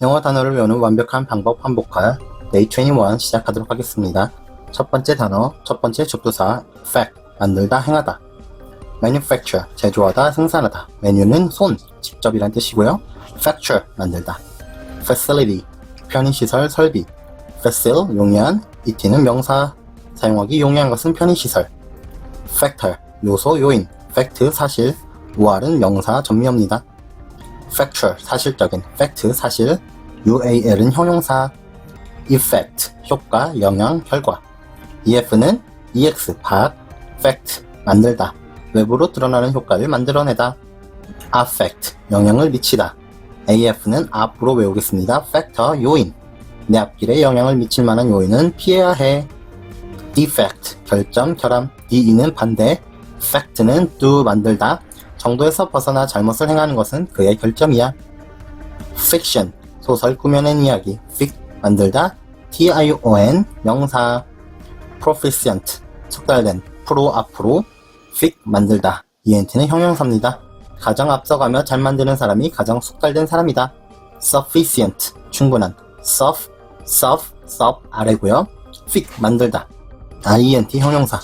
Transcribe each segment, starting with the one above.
영어 단어를 외우는 완벽한 방법 반복할 Day 21 시작하도록 하겠습니다. 첫 번째 단어, 첫 번째 접두사 fact, 만들다, 행하다. manufacture, 제조하다, 생산하다. 메뉴는 손, 직접이란 뜻이고요. facture, 만들다. facility, 편의시설, 설비. facile, 용이한, it는 명사, 사용하기 용이한 것은 편의시설. factor, 요소, 요인. fact, 사실. 우알은 명사, 전미어입니다. Factual, 사실적인. fact, 사실. UAL은 형용사. effect, 효과, 영향, 결과. EF는 EX, 박, fact, 만들다. 외부로 드러나는 효과를 만들어내다. affect, 영향을 미치다. AF는 앞으로 외우겠습니다. factor, 요인. 내 앞길에 영향을 미칠 만한 요인은 피해야 해. defect, 결점, 결함. DE는 반대. fact는 do, 만들다. 정도에서 벗어나 잘못을 행하는 것은 그의 결점이야. fiction, 소설 꾸며낸 이야기. fic, 만들다. tion, 명사. proficient, 숙달된. 프로, 앞으로. fic, 만들다. ent는 형용사입니다. 가장 앞서가며 잘 만드는 사람이 가장 숙달된 사람이다. sufficient, 충분한. suff, suff, suff, 아래고요. fic, 만들다. ient, 형용사.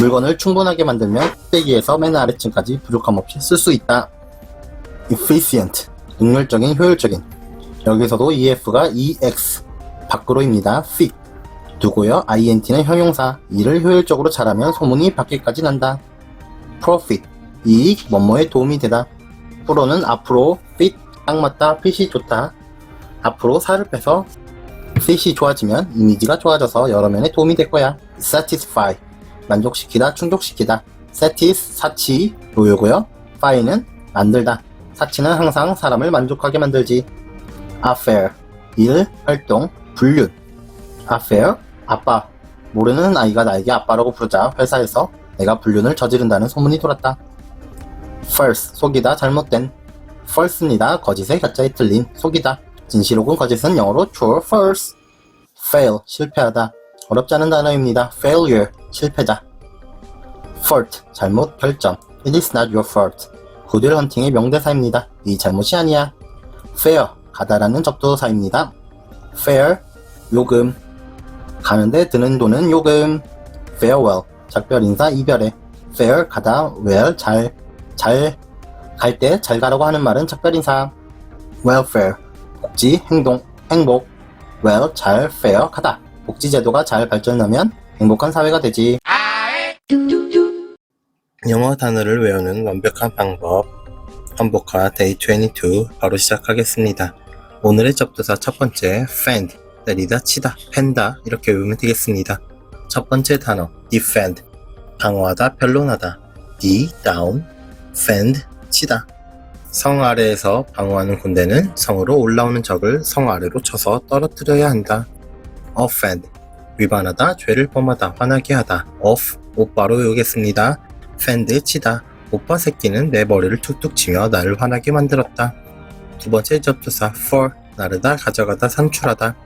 물건을 충분하게 만들면 빼기에서 맨 아래층까지 부족함 없이 쓸 수 있다. efficient, 능률적인, 효율적인. 여기서도 EF가 EX, 밖으로입니다. fit, 두고요. INT는 형용사, 일을 효율적으로 잘하면 소문이 밖에까지 난다. profit, 이익, 뭐뭐에 도움이 되다. 프로는 앞으로, fit, 딱 맞다, fit이 좋다. 앞으로 살을 빼서 fit이 좋아지면 이미지가 좋아져서 여러 면에 도움이 될 거야. satisfy, 만족시키다, 충족시키다. satis, 사치, 노요고요. fy는 만들다. 사치는 항상 사람을 만족하게 만들지. affair, 일, 활동, 불륜. affair, 아빠. 모르는 아이가 나에게 아빠라고 부르자 회사에서 내가 불륜을 저지른다는 소문이 돌았다. false, 속이다, 잘못된. false입니다. 거짓의 가짜에 틀린, 속이다. 진실 혹은 거짓은 영어로 true, false. fail, 실패하다. 어렵지 않은 단어입니다. failure, 실패다. fault, 잘못, 결점. It is not your fault. 구딜 헌팅의 명대사입니다. 네 잘못이 아니야. fair, 가다라는 접두사입니다. fair, 요금. 가는데 드는 돈은 요금. farewell, 작별 인사 이별해. fair, 가다, well, 잘, 잘, 갈 때 잘 가라고 하는 말은 작별 인사. welfare, 복지, 행동, 행복. well, 잘, fair, 가다. 복지 제도가 잘 발전하면 행복한 사회가 되지. 영어 단어를 외우는 완벽한 방법. 한복화 데이 22 바로 시작하겠습니다. 오늘의 접두사 첫 번째 fend 때리다 치다 펜다 이렇게 외우면 되겠습니다. 첫 번째 단어 defend 방어하다 변론하다 d down fend 치다 성 아래에서 방어하는 군대는 성으로 올라오는 적을 성 아래로 쳐서 떨어뜨려야 한다. offend 위반하다 죄를 범하다 화나게 하다. off 오빠로 외우겠습니다. fend 치다. 오빠 새끼는 내 머리를 툭툭 치며 나를 화나게 만들었다. 두 번째 접두사 for 나르다 가져가다 산출하다.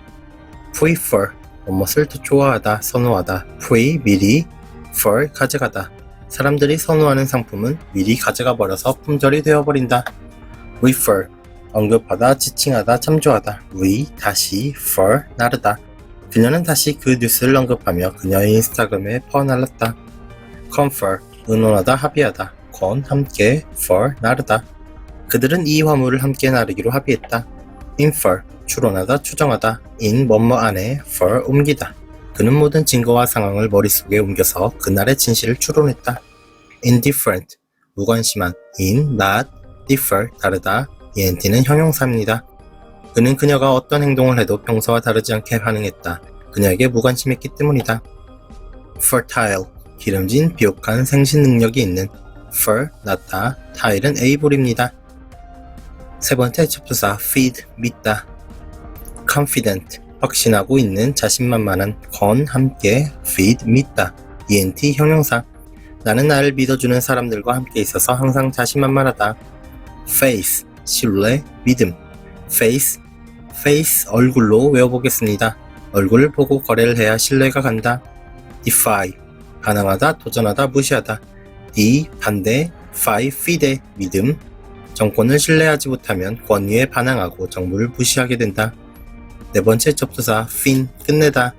prefer 무엇을 더 좋아하다 선호하다. pre 미리 for 가져가다. 사람들이 선호하는 상품은 미리 가져가 버려서 품절이 되어버린다. refer 언급하다 지칭하다 참조하다. re 다시 for 나르다 그녀는 다시 그 뉴스를 언급하며 그녀의 인스타그램에 퍼날랐다. Confer 의논하다 합의하다. con 함께 for 나르다. 그들은 이 화물을 함께 나르기로 합의했다. Infer 추론하다 추정하다. In 뭐뭐 안에 for 옮기다. 그는 모든 증거와 상황을 머릿속에 옮겨서 그날의 진실을 추론했다. Indifferent 무관심한. In not differ 다르다. Ent는 형용사입니다 그는 그녀가 어떤 행동을 해도 평소와 다르지 않게 반응했다. 그녀에게 무관심했기 때문이다. fertile 기름진 비옥한 생신 능력이 있는 fer 낳다 tile은 able입니다. 세 번째 접두사 feed 믿다. confident 확신하고 있는 자신만만한 건 함께 feed 믿다. ent 형용사. 나는 나를 믿어주는 사람들과 함께 있어서 항상 자신만만하다. face 신뢰 믿음. face face 얼굴로 외워보겠습니다. 얼굴을 보고 거래를 해야 신뢰가 간다. Defy. 반항하다 도전하다 무시하다. D. 반대. Fy feed 믿음. 정권을 신뢰하지 못하면 권위에 반항하고 정부를 무시하게 된다. 네 번째 접두사 fin 끝내다.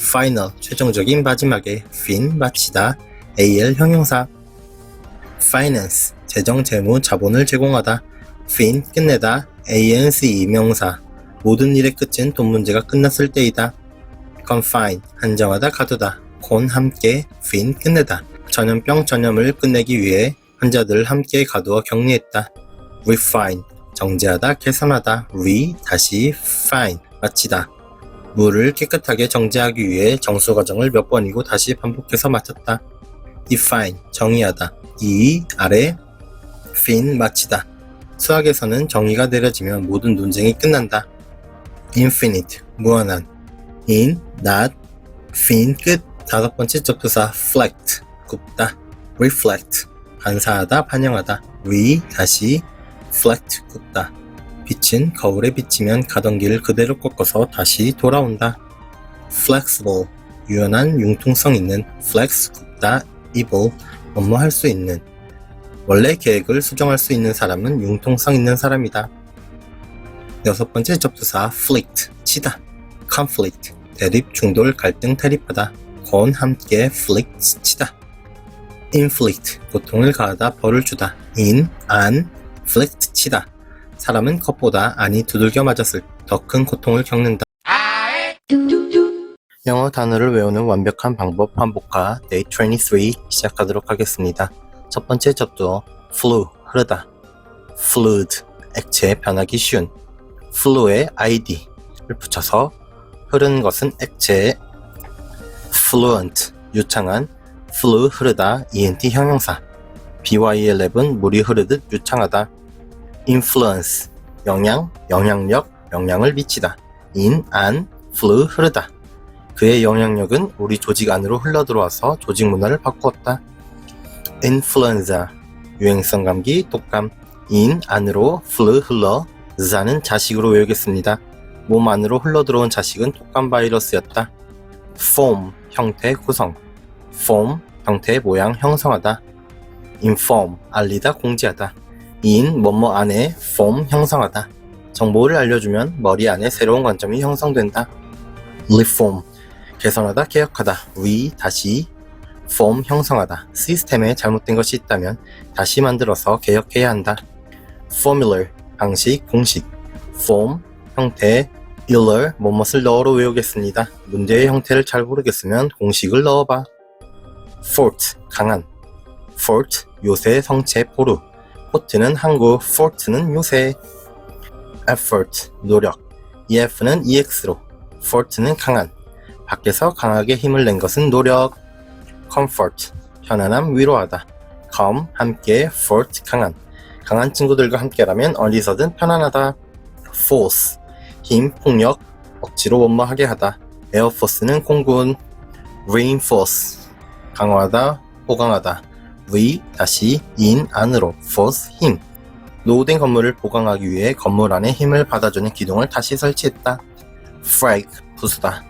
Final 최종적인 마지막에 fin 마치다. Al 형용사. Finance 재정 재무 자본을 제공하다. Fin 끝내다. Ance 명사 모든 일의 끝은 돈 문제가 끝났을 때이다. confine 한정하다 가두다. 곤 함께 fin 끝내다. 전염병 전염을 끝내기 위해 환자들을 함께 가두어 격리했다. refine 정제하다 개선하다. re 다시 fine. 마치다. 물을 깨끗하게 정제하기 위해 정수 과정을 몇 번이고 다시 반복해서 마쳤다. define 정의하다. 이 아래 fin 마치다. 수학에서는 정의가 내려지면 모든 논쟁이 끝난다 infinite 무한한. in not fin 끝. 다섯 번째 접두사 reflect. 굽다. reflect. 반사하다 반영하다. re 다시 reflect 굽다. 빛은 거울에 비치면 가던 길을 그대로 꺾어서 다시 돌아온다. flexible 유연한 융통성 있는. flex 굽다 able 뭐뭐 할수 있는. 원래 계획을 수정할 수 있는 사람은 융통성 있는 사람이다 여섯 번째 접두사 afflict 치다. conflict 대립 중돌 갈등 대립하다. 건 함께 afflict 치다. inflict 고통을 가하다 벌을 주다. in an afflict 치다. 사람은 컵보다 안이 두들겨 맞았을 더 큰 고통을 겪는다. 영어 단어를 외우는 완벽한 방법 반복화 Day 23 시작하도록 하겠습니다. 첫 번째 접두어 flu 흐르다. fluid 액체 변하기 쉬운 flu의 id를 붙여서 흐르는 것은 액체의 fluent 유창한 flu 흐르다 ent 형용사. By11 물이 흐르듯 유창하다. Influence 영향 영향력 영향을 미치다. In an flu 흐르다. 그의 영향력은 우리 조직 안으로 흘러 들어와서 조직 문화를 바꾸었다. 인플루엔자 유행성 감기 독감. 인 안으로 flu 흘러 자는 자식으로 외우겠습니다. 몸 안으로 흘러들어온 자식은 독감 바이러스였다. form 형태 구성 form 형태 모양 형성하다. inform 알리다 공지하다. in 뭐뭐 안에 form 형성하다. 정보를 알려주면 머리 안에 새로운 관점이 형성된다. reform 개선하다, 개혁하다, re, 다시, form, 형성하다, 시스템에 잘못된 것이 있다면 다시 만들어서 개혁해야 한다. formular, 방식, 공식, form, 형태, iller, 뭐뭇을 넣어로 외우겠습니다. 문제의 형태를 잘 모르겠으면 공식을 넣어봐. fort, 강한, fort, 요새, 성체, 포트는 항구, fort는 요새, effort, 노력, ef는 ex로, fort는 강한, 밖에서 강하게 힘을 낸 것은 노력. comfort, 편안함, 위로하다. calm, 함께, fort, 강한. 강한 친구들과 함께라면 어디서든 편안하다. force, 힘, 폭력, 억지로 원만하게 하다. airforce는 공군. reinforce, 강화하다, 보강하다. re, 다시, in, 안으로, force, 힘. 노후된 건물을 보강하기 위해 건물 안에 힘을 받아주는 기둥을 다시 설치했다. frag, 부수다.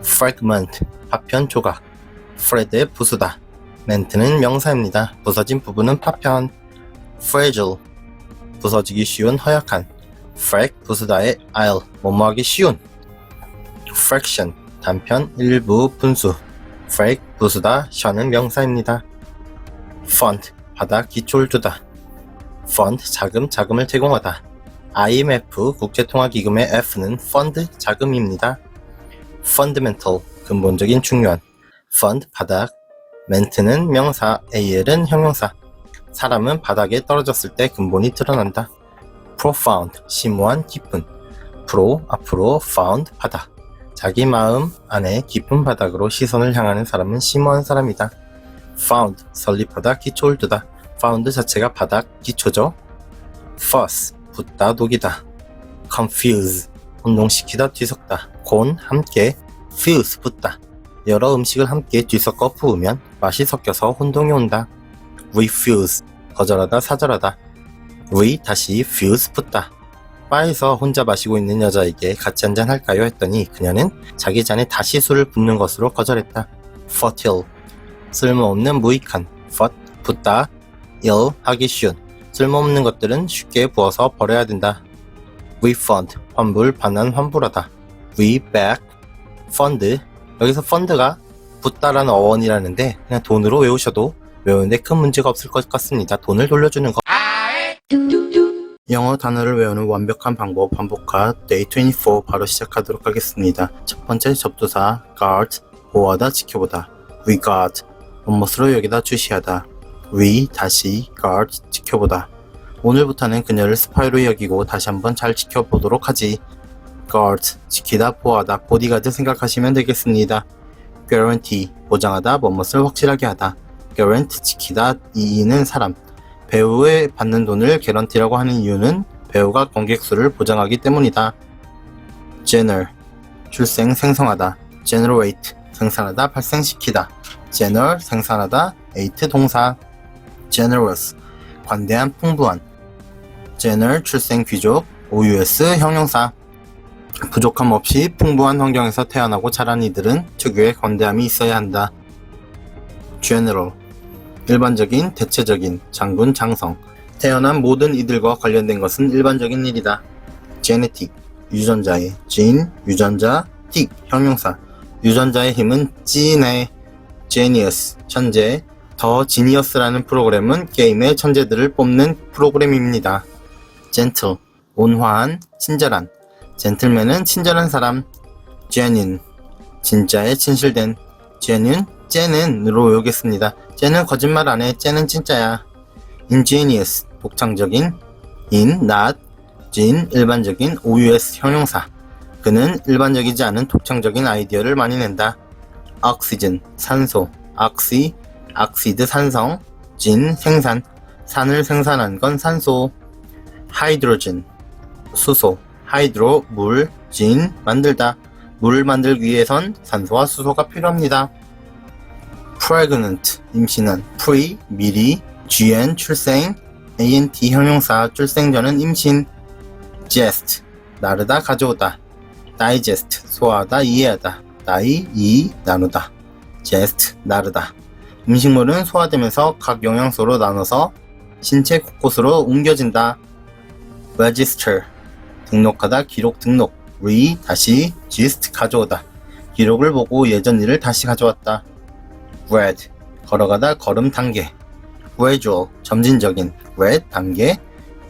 fragment, 파편 조각, thread의 부수다. 멘트는 명사입니다. 부서진 부분은 파편. Fragile, 부서지기 쉬운 허약한. frag, 부수다의 isle, 뭐뭐하기 쉬운. fraction, 단편, 일부, 분수. frag, 부수다, 셔는 명사입니다. fund, 바다, 기초를 두다. fund, 자금, 자금을 제공하다. IMF, 국제통화기금의 F는 fund, 자금입니다. fundamental 근본적인 중요한 fund 바닥 멘트는 명사 AL은 형용사 사람은 바닥에 떨어졌을 때 근본이 드러난다. profound 심오한 깊은. pro 앞으로 found 바닥 자기 마음 안에 깊은 바닥으로 시선을 향하는 사람은 심오한 사람이다. found 설립하다 기초를 두다. found 자체가 바닥 기초죠? fuss 붓다 녹이다. confuse 혼동시키다 뒤섞다. 곤 함께 fuse 붓다. 여러 음식을 함께 뒤섞어 부으면 맛이 섞여서 혼동이 온다 refuse 거절하다 사절하다. Re 다시 fuse 붓다. 바에서 혼자 마시고 있는 여자에게 같이 한잔 할까요? 했더니 그녀는 자기 잔에 다시 술을 붓는 것으로 거절했다. Fertile 쓸모없는 무익한. Fert 붓다. Ill 하기 쉬운. 쓸모없는 것들은 쉽게 부어서 버려야 된다. refund, 환불, 반환, 환불하다. we back, fund. 여기서 fund가 붓다라는 어원이라는데 그냥 돈으로 외우셔도 외우는데 큰 문제가 없을 것 같습니다. 돈을 돌려주는 것. 영어 단어를 외우는 완벽한 방법 반복화 Day 24 바로 시작하도록 하겠습니다. 첫 번째 접두사 guard 보호하다 지켜보다 regard 본못으로 여기다 주시하다 we 다시 guard 지켜보다 오늘부터는 그녀를 스파이로 여기고 다시 한번 잘 지켜보도록 하지 guard 지키다 보호하다 보디가드 생각하시면 되겠습니다. guarantee 보장하다 뭐뭇을 확실하게 하다 guarantee 지키다 이는 사람. 배우의 받는 돈을 개런티라고 하는 이유는 배우가 관객 수를 보장하기 때문이다. general 출생 생성하다. generate 생산하다 발생시키다. general 생산하다 ate 동사. generous 관대한 풍부한. general 출생 귀족 OUS 형용사. 부족함 없이 풍부한 환경에서 태어나고 자란 이들은 특유의 관대함이 있어야 한다. general 일반적인, 대체적인, 장군, 장성. 태어난 모든 이들과 관련된 것은 일반적인 일이다. genetic, 유전자의, gene, 유전자, 틱, 형용사. 유전자의 힘은 찐의 genius, 천재. 더 지니어스라는 프로그램은 게임의 천재들을 뽑는 프로그램입니다. gentle, 온화한, 친절한. 젠틀맨은 친절한 사람. genuine, 진짜에 진실된. genuine, 쟤는으로 외우겠습니다. 쟤는 거짓말 안 해. 쟤는 진짜야. ingenious 독창적인 in not 진 일반적인 OUS 형용사. 그는 일반적이지 않은 독창적인 아이디어를 많이 낸다. oxygen 산소 oxy oxide 산성 진 생산 산을 생산한 건 산소 hydrogen 수소 hydro 물진 만들다 물을 만들기 위해선 산소와 수소가 필요합니다. Pregnant 임신한 pre 미리 gn 출생 ant 형용사 출생 전은 임신 jest 나르다 가져오다 digest 소화하다 이해하다 나이 이 나누다 jest 나르다. 음식물은 소화되면서 각 영양소로 나눠서 신체 곳곳으로 옮겨진다. register 등록하다 기록 등록. re 다시 gist 가져오다. 기록을 보고 예전 일을 다시 가져왔다 grad 걸어가다 걸음 단계 gradual 점진적인 grad 단계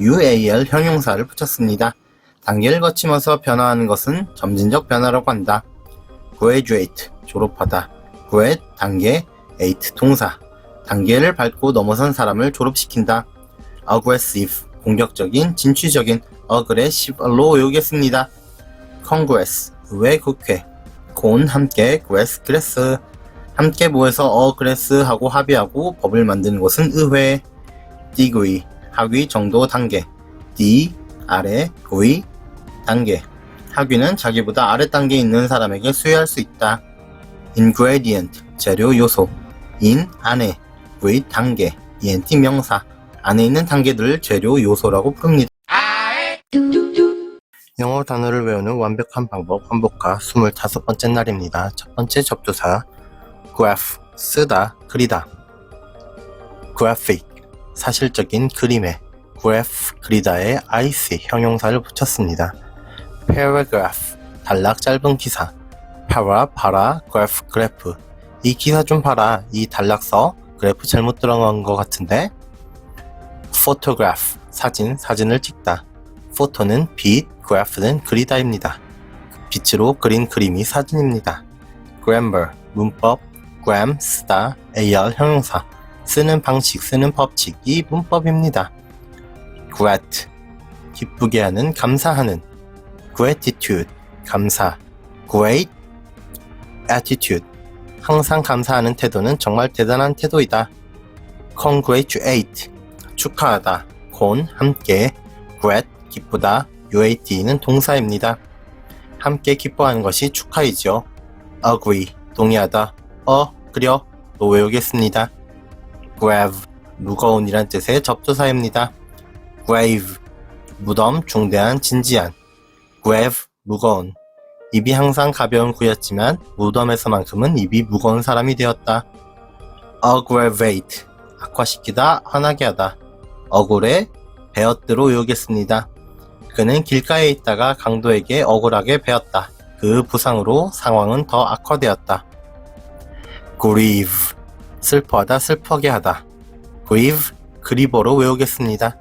UAL 형용사를 붙였습니다. 단계를 거치면서 변화하는 것은 점진적 변화라고 한다. graduate 졸업하다 grad 단계 8 동사 단계를 밟고 넘어선 사람을 졸업시킨다. aggressive 공격적인 진취적인 aggressive로 외우겠습니다. congress 의회 국회 곤 함께 grass grass 함께 모여서 어 그레스 하고 합의하고 법을 만드는 것은 의회. degree 학위 정도 단계. D 아래 의 단계. 학위는 자기보다 아래 단계에 있는 사람에게 수여할 수 있다. ingredient 재료 요소. in 안에 의 단계. ent 명사. 안에 있는 단계들을 재료 요소라고 부릅니다. 영어 단어를 외우는 완벽한 방법 반복화 25번째 날입니다. 첫 번째 접두사 graph 쓰다 그리다 graphic 사실적인 그림에 graph 그리다에 ic 형용사를 붙였습니다. paragraph 단락 짧은 기사 para 봐라 graph 그래프 이 기사 좀 봐라 이 단락서 그래프 잘못 들어간 것 같은데 photograph 사진 사진을 찍다 photo는 빛 graph는 그리다입니다. 빛으로 그린 그림이 사진입니다. grammar 문법 gram 쓰다 AR 형용사 쓰는 방식 쓰는 법칙이 문법입니다. grat 기쁘게 하는 감사하는 gratitude 감사 great attitude 항상 감사하는 태도는 정말 대단한 태도이다. congratulate 축하하다 곤 함께 grat 기쁘다 UAT는 동사입니다. 함께 기뻐하는 것이 축하이죠. agree 동의하다 어, 그려. 또 외우겠습니다. grave, 무거운이란 뜻의 접두사입니다. grave, 무덤, 중대한, 진지한. grave, 무거운. 입이 항상 가벼운 구였지만 무덤에서만큼은 입이 무거운 사람이 되었다. aggravate, 악화시키다, 화나게 하다. 억울해, 베어트로 외우겠습니다. 그는 길가에 있다가 강도에게 억울하게 베었다. 그 부상으로 상황은 더 악화되었다. Grieve 슬퍼하다 슬퍼하게 하다. grieve 그리버로 외우겠습니다.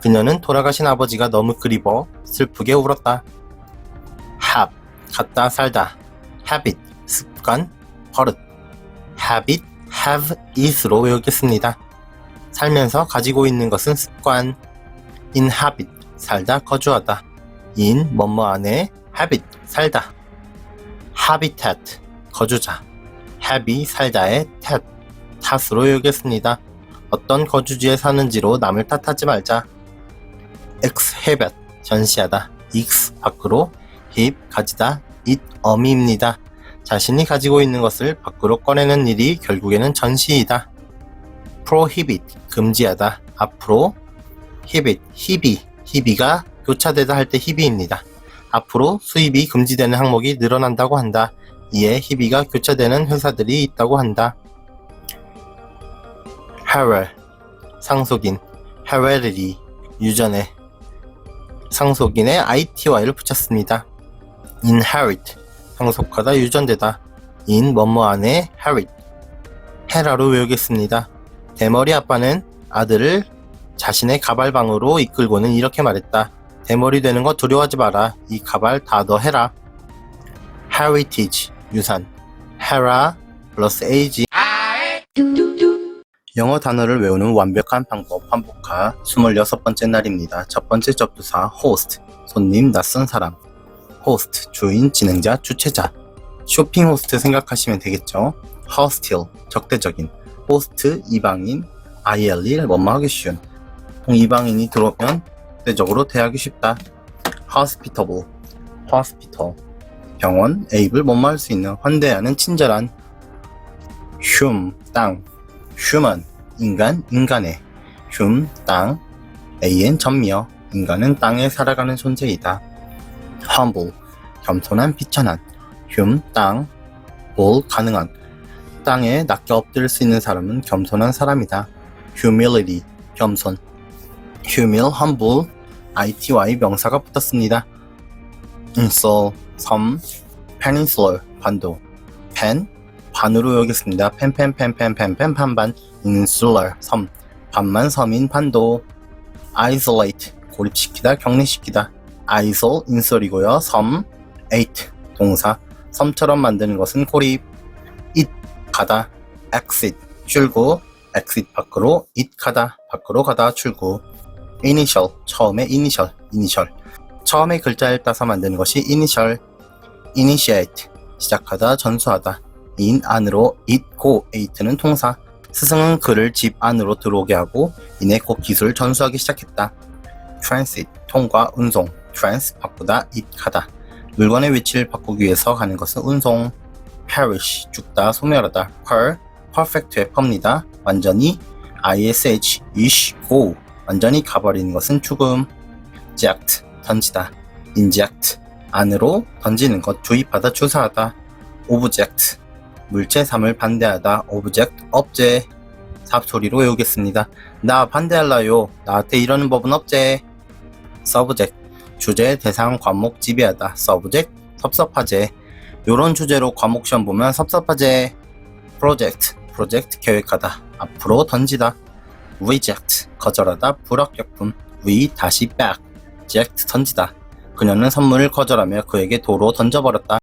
그녀는 돌아가신 아버지가 너무 그리워 슬프게 울었다. have 갖다 살다. habit 습관 버릇. habit have it으로 외우겠습니다. 살면서 가지고 있는 것은 습관. inhabit 살다 거주하다. in 뭐뭐 안에 habit 살다. habitat 거주자. Habi 살다의 tat 탓으로 외우겠습니다. 어떤 거주지에 사는지로 남을 탓하지 말자. exhibit 전시하다. x 밖으로 hip 가지다. it 어미입니다. 자신이 가지고 있는 것을 밖으로 꺼내는 일이 결국에는 전시이다. prohibit 금지하다. 앞으로 hibit 희비 희비가 교차되다 할 때 희비입니다. 앞으로 수입이 금지되는 항목이 늘어난다고 한다. 이에 희비가 교차되는 회사들이 있다고 한다. harel 상속인 heraldry 유전에 상속인의 ity를 붙였습니다. inherit 상속하다 유전되다 in 뭐뭐 안에 herit 헤라로 외우겠습니다. 대머리 아빠는 아들을 자신의 가발방으로 이끌고는 이렇게 말했다. 대머리 되는 거 두려워하지 마라. 이 가발 다 너 해라. heritage 유산 hera 플러스 age 영어 단어를 외우는 완벽한 방법 반복하 26번째 날입니다. 첫 번째 접두사 host 손님 낯선 사람. host 주인 진행자 주체자. 쇼핑 호스트 생각하시면 되겠죠. hostile 적대적인. host 이방인. ILE 뭐뭐 하기 쉬운. 이방인이 들어오면 적대적으로 대하기 쉽다. hospitable hospital 병원 able 뭐뭐 할수 있는 환대하는 친절한 hum 땅 human 인간 인간의 hum 땅 an 전미어 인간은 땅에 살아가는 존재이다. humble 겸손한 비천한 hum 땅볼 가능한 땅에 낮게 엎드릴 수 있는 사람은 겸손한 사람이다. humility 겸손 humil humble ity 명사가 붙었습니다. Insul 섬 peninsula 반도. pen 반으로 여겼습니다. 펜펜펜펜펜펜 반반 insular 섬 반만 섬인 반도. isolate 고립시키다 격리시키다. isol 인설이고요. 섬 ate 동사. 섬처럼 만드는 것은 고립. it 가다. exit 출구. exit 밖으로 it 가다. 밖으로 가다 출구. initial 처음에 initial initial 처음에 글자를 따서 만드는 것이 initial initiate 시작하다 전수하다 in 안으로 it go eight는 통사 스승은 그를 집 안으로 들어오게 하고 이내 곧 기술을 전수하기 시작했다. transit 통과 운송 trans 바꾸다 it 가다. 물건의 위치를 바꾸기 위해서 가는 것은 운송 perish 죽다 소멸하다 per perfect의 per입니다. 완전히 ish ish go. 완전히 가버리는 것은 죽음. eject 던지다. inject 안으로 던지는 것 주입하다 주사하다. object 물체 3을 반대하다. object 업제. 삽소리로 외우겠습니다. 나 반대할라요. 나한테 이러는 법은 없제. subject 주제 대상 과목 지배하다. subject 섭섭하제. 요런 주제로 과목 시험 보면 섭섭하제. project 프로젝트 계획하다. 앞으로 던지다. reject 거절하다. 불합격품. re 다시 back reject 던지다. 그녀는 선물을 거절하며 그에게 도로 던져버렸다